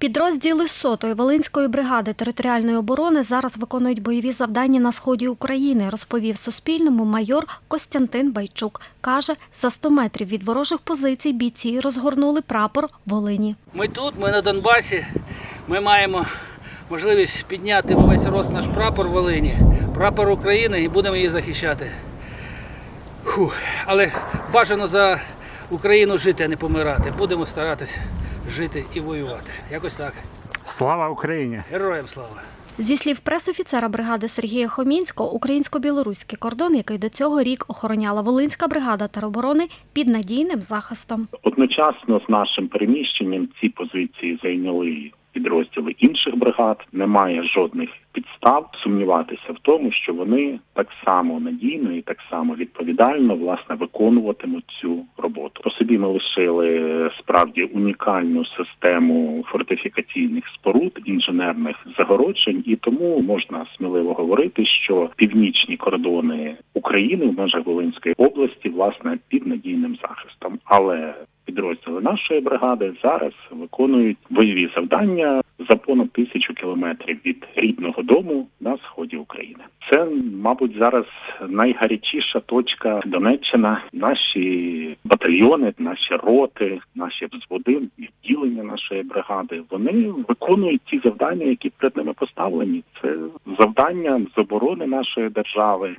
Підрозділи сотої Волинської бригади територіальної оборони зараз виконують бойові завдання на сході України, розповів Суспільному майор Костянтин Байчук. Каже, за 100 метрів від ворожих позицій бійці розгорнули прапор Волині. Ми тут, ми на Донбасі. Ми маємо можливість підняти весь рост наш прапор Волині, прапор України і будемо її захищати. Фух. Але бажано за Україну жити, а не помирати. Будемо старатися жити і воювати. Якось так. Слава Україні! Героям слава! Зі слів пресофіцера бригади Сергія Хомінського, українсько-білоруський кордон, який до цього рік охороняла Волинська бригада тероборони, під надійним захистом. Одночасно з нашим переміщенням ці позиції зайняли підрозділи інших бригад. Немає жодних підстав сумніватися в тому, що вони так само надійно і так само відповідально власне виконуватимуть цю роботу. По собі ми лишили е, справді унікальну систему фортифікаційних споруд, інженерних загороджень, і тому можна сміливо говорити, що північні кордони України в межах Волинської області власне під надійним захистом, але підрозділи нашої бригади зараз виконують бойові завдання за понад тисячу кілометрів від рідного дому на сході України. Це, мабуть, зараз найгарячіша точка Донеччина. Наші батальйони, наші роти, наші взводи, відділення нашої бригади. Вони виконують ті завдання, які перед ними поставлені. Це завдання з оборони нашої держави,